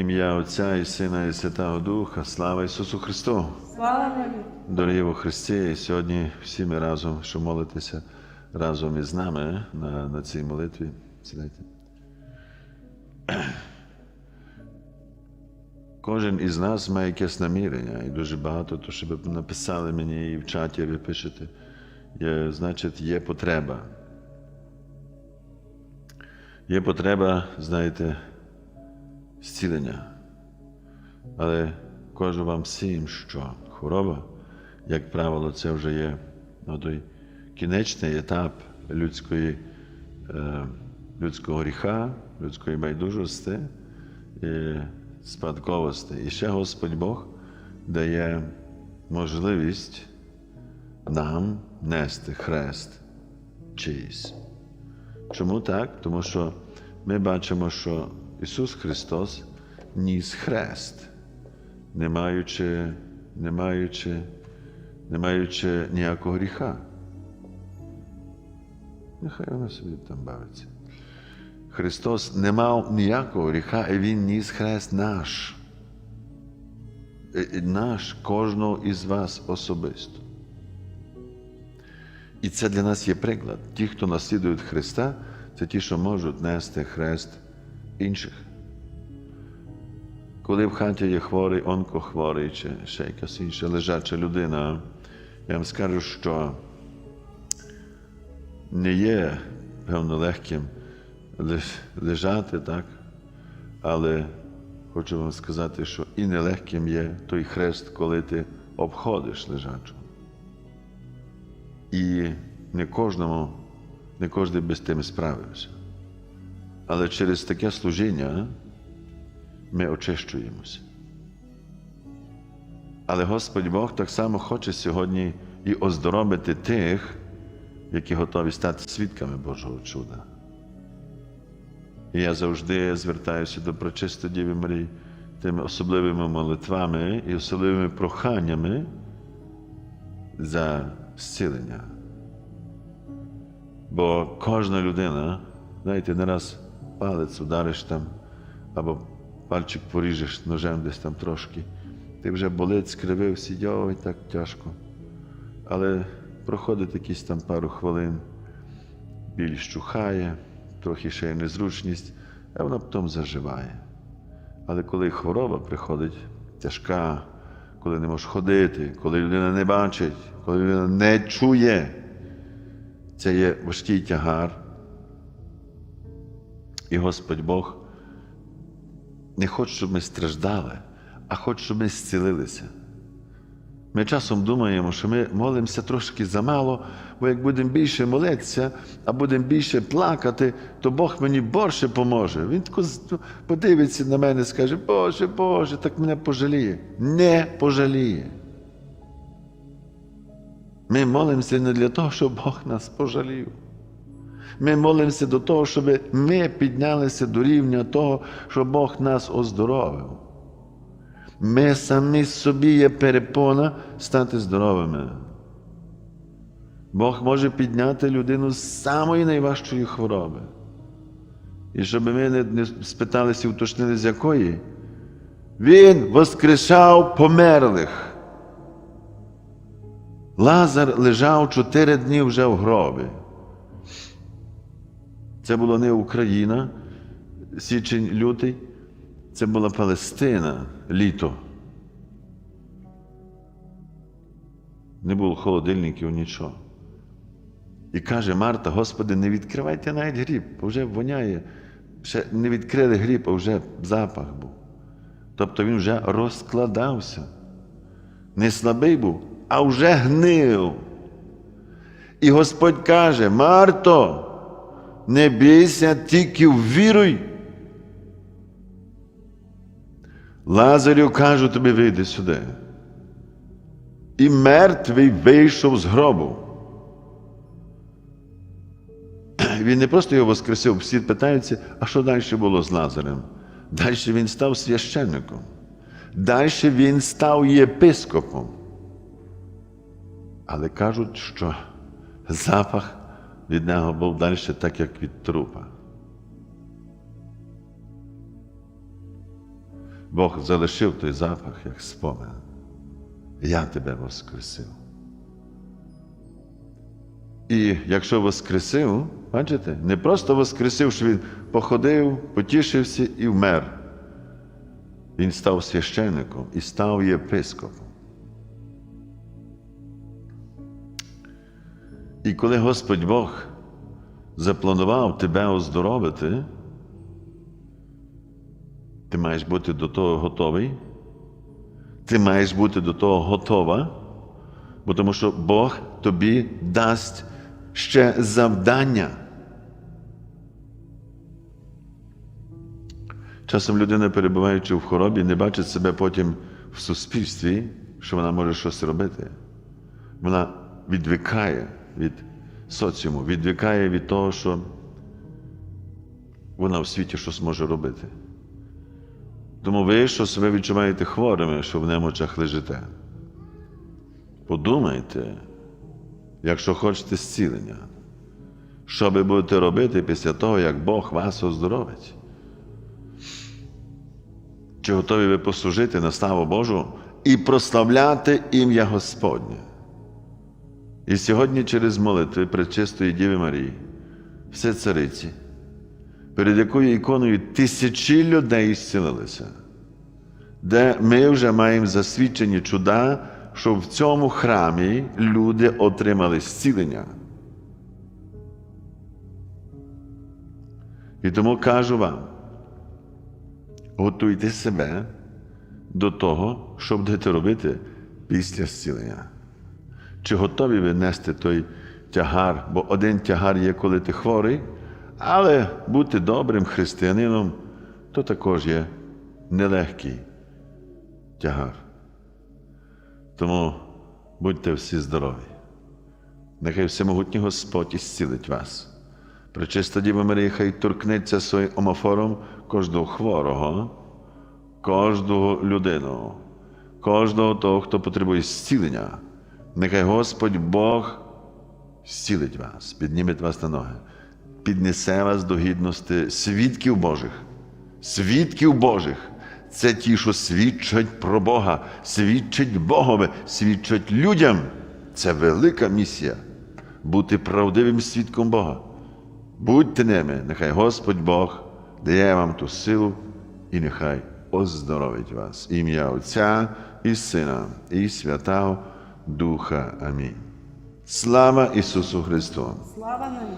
Ім'я Отця і Сина, і Святого Духа, слава Ісусу Христу! Слава Богу! Дорогі во Христі, і сьогодні всі ми разом, що молитеся разом із нами на, на цій молитві. Сідайте. Кожен із нас має якесь намірення, і дуже багато, то щоб написали мені і в чаті ви пишете, є, значить, є потреба. Є потреба, знаєте, зцілення. Але кажу вам всім, що хвороба, як правило, це вже є ну, той кінечний етап людської, е, людського гріха, людської байдужості і спадковості. І ще Господь Бог дає можливість нам нести хрест чийсь. Чому так? Тому що ми бачимо, що Ісус Христос ніс хрест, не маючи, не маючи, не маючи ніякого гріха. Нехай вона собі там бавиться. Христос не мав ніякого гріха, і Він ніс хрест наш. Наш кожного із вас особисто. І це для нас є приклад. Ті, хто наслідують Христа, це ті, що можуть нести хрест інших. Коли в хаті є хворий, онкохворий чи ще якась інша лежача людина, я вам скажу, що не є, певно, легким лежати, так? але хочу вам сказати, що і нелегким є той хрест, коли ти обходиш лежачого. І не кожному, не кожен би з тим справився. Але через таке служіння ми очищуємося. Але Господь Бог так само хоче сьогодні і оздоровити тих, які готові стати свідками Божого чуда. І я завжди звертаюся до Пречисто Діви Марії тими особливими молитвами і особливими проханнями за зцілення. Бо кожна людина, знаєте, не раз палець удариш там, або пальчик поріжеш ножем десь там трошки, ти вже болить, скривився, ой, так тяжко. Але проходить якісь там пару хвилин, біль щухає, трохи ще й незручність, а вона потім заживає. Але коли хвороба приходить тяжка, коли не можеш ходити, коли людина не бачить, коли людина не чує, це є важкий тягар. І Господь Бог не хоче, щоб ми страждали, а хоче, щоб ми зцілилися. Ми часом думаємо, що ми молимося трошки замало, бо як будемо більше молитися, а будемо більше плакати, то Бог мені більше поможе. Він тако подивиться на мене і скаже, Боже, Боже, так мене пожаліє. Не пожаліє. Ми молимося не для того, щоб Бог нас пожалів. Ми молимося до того, щоб ми піднялися до рівня того, щоб Бог нас оздоровив. Ми самі собі є перепона стати здоровими. Бог може підняти людину з самої найважчої хвороби. І щоб ми не спиталися і уточнили, з якої, Він воскрешав померлих. Лазар лежав чотири дні вже в гробі. Це була не Україна, січень лютий, це була Палестина літо. Не було холодильників, нічого. І каже Марта, Господи, не відкривайте навіть гріб, бо вже воняє. Ще не відкрили гріб, а вже запах був. Тобто він вже розкладався. Не слабий був, а вже гнив. І Господь каже: Марто, не бійся, тільки ввіруй. Лазарю кажу тобі, вийди сюди. І мертвий вийшов з гробу. Він не просто його воскресив, всі питаються, а що далі було з Лазарем? Далі він став священником. Далі він став єпископом. Але кажуть, що запах від нього був далі так, як від трупа. Бог залишив той запах, як спомин. Я тебе воскресив. І якщо воскресив, бачите, не просто воскресив, що він походив, потішився і вмер. Він став священником і став єпископом. І коли Господь Бог запланував тебе оздоровити, ти маєш бути до того готовий. Ти маєш бути до того готова, бо тому що Бог тобі дасть ще завдання. Часом людина, перебуваючи в хоробі, не бачить себе потім в суспільстві, що вона може щось робити. Вона відвикає від соціуму, відвикає від того, що вона в світі щось може робити. Тому ви, що себе відчуваєте хворими, що в немочах лежите. Подумайте, якщо хочете зцілення, що ви будете робити після того, як Бог вас оздоровить? Чи готові ви послужити на славу Божу і прославляти ім'я Господнє? І сьогодні через молитви Пречистої Діви Марії, все цариці, перед якою іконою тисячі людей зцілилися, де ми вже маємо засвідчені чуда, що в цьому храмі люди отримали зцілення. І тому кажу вам, готуйте себе до того, що будете робити після зцілення. Чи готові ви нести той тягар? Бо один тягар є, коли ти хворий, але бути добрим християнином то також є нелегкий тягар. Тому будьте всі здорові. Нехай всемогутній Господь ісцілить вас. Пречиста Діва Марія, хай торкнеться своїм омофором кожного хворого, кожного людину, кожного того, хто потребує зцілення. Нехай Господь Бог зцілить вас, підніме вас на ноги, піднесе вас до гідності свідків Божих. Свідків Божих це ті, що свідчать про Бога, свідчать Богові, свідчать людям. Це велика місія бути правдивим свідком Бога. Будьте ними, нехай Господь Бог дає вам ту силу і нехай оздоровить вас. Ім'я Отця і Сина, і Святого Духа. Амінь. Слава Ісусу Христу! Слава на небі.